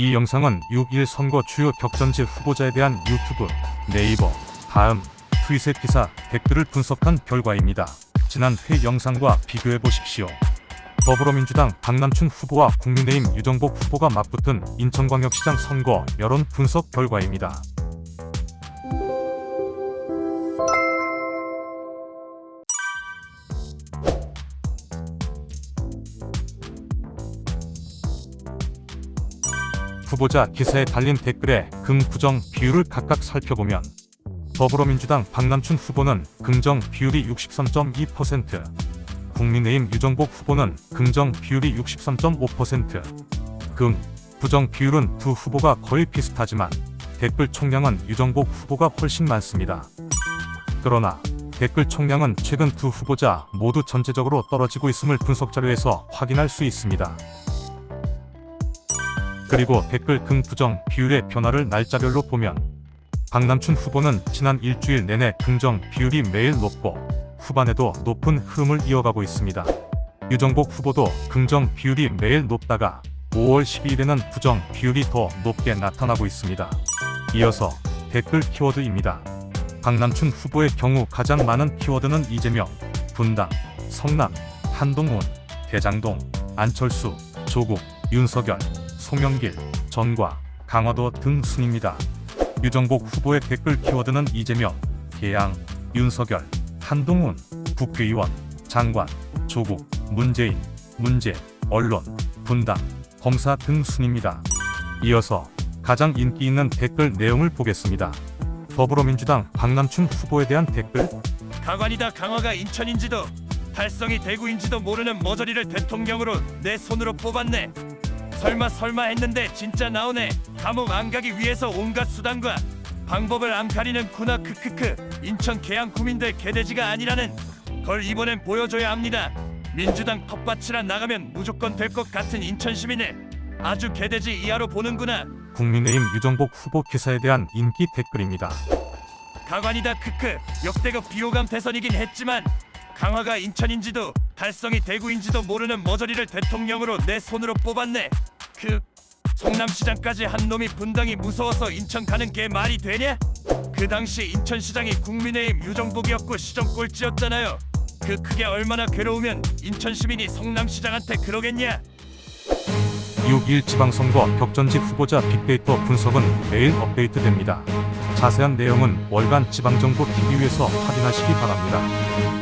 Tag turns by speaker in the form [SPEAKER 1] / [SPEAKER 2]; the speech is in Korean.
[SPEAKER 1] 이 영상은 6.1 선거 주요 격전지 후보자에 대한 유튜브, 네이버, 다음, 트윗의 기사, 댓글을 분석한 결과입니다. 지난 회 영상과 비교해 보십시오. 더불어민주당 박남춘 후보와 국민의힘 유정복 후보가 맞붙은 인천광역시장 선거 여론 분석 결과입니다. 후보자 기사에 달린 댓글의 긍, 부정 비율을 각각 살펴보면 더불어민주당 박남춘 후보는 긍정 비율이 63.2%, 국민의힘 유정복 후보는 긍정 비율이 63.5%, 긍, 부정 비율은 두 후보가 거의 비슷하지만 댓글 총량은 유정복 후보가 훨씬 많습니다. 그러나 댓글 총량은 최근 두 후보자 모두 전체적으로 떨어지고 있음을 분석 자료에서 확인할 수 있습니다. 그리고 댓글 긍 부정 비율의 변화를 날짜별로 보면 박남춘 후보는 지난 일주일 내내 긍정 비율이 매일 높고 후반에도 높은 흐름을 이어가고 있습니다. 유정복 후보도 긍정 비율이 매일 높다가 5월 12일에는 부정 비율이 더 높게 나타나고 있습니다. 이어서 댓글 키워드입니다. 박남춘 후보의 경우 가장 많은 키워드는 이재명, 분당, 성남, 한동훈, 대장동, 안철수, 조국, 윤석열, 송영길, 전과, 강화도 등 순입니다. 유정복 후보의 댓글 키워드는 이재명, 계양, 윤석열, 한동훈, 국회의원, 장관, 조국, 문재인, 문제, 언론, 분당, 검사 등 순입니다. 이어서 가장 인기 있는 댓글 내용을 보겠습니다. 더불어민주당 박남춘 후보에 대한 댓글
[SPEAKER 2] 강환이다 강화가 인천인지도 달성이 대구인지도 모르는 머저리를 대통령으로 내 손으로 뽑았네 설마 설마 했는데 진짜 나오네. 감옥 안 가기 위해서 온갖 수단과 방법을 안 가리는구나 크크크. 인천 계양 구민들 개돼지가 아니라는 걸 이번엔 보여줘야 합니다. 민주당 텃밭이라 나가면 무조건 될 것 같은 인천 시민을 아주 개돼지 이하로 보는구나.
[SPEAKER 1] 국민의힘 유정복 후보 기사에 대한 인기 댓글입니다.
[SPEAKER 2] 강환이다 크크. 역대급 비호감 대선이긴 했지만 강화가 인천인지도 달성이 대구인지도 모르는 머저리를 대통령으로 내 손으로 뽑았네 그 성남시장까지 한 놈이 분당이 무서워서 인천 가는 게 말이 되냐? 그 당시 인천시장이 국민의힘 유정복이었고 시정 꼴찌였잖아요 그 그게 얼마나 괴로우면 인천 시민이 성남시장한테 그러겠냐?
[SPEAKER 1] 6.1 지방선거 격전지 후보자 빅데이터 분석은 매일 업데이트됩니다. 자세한 내용은 월간 지방정보 TV에서 확인하시기 바랍니다.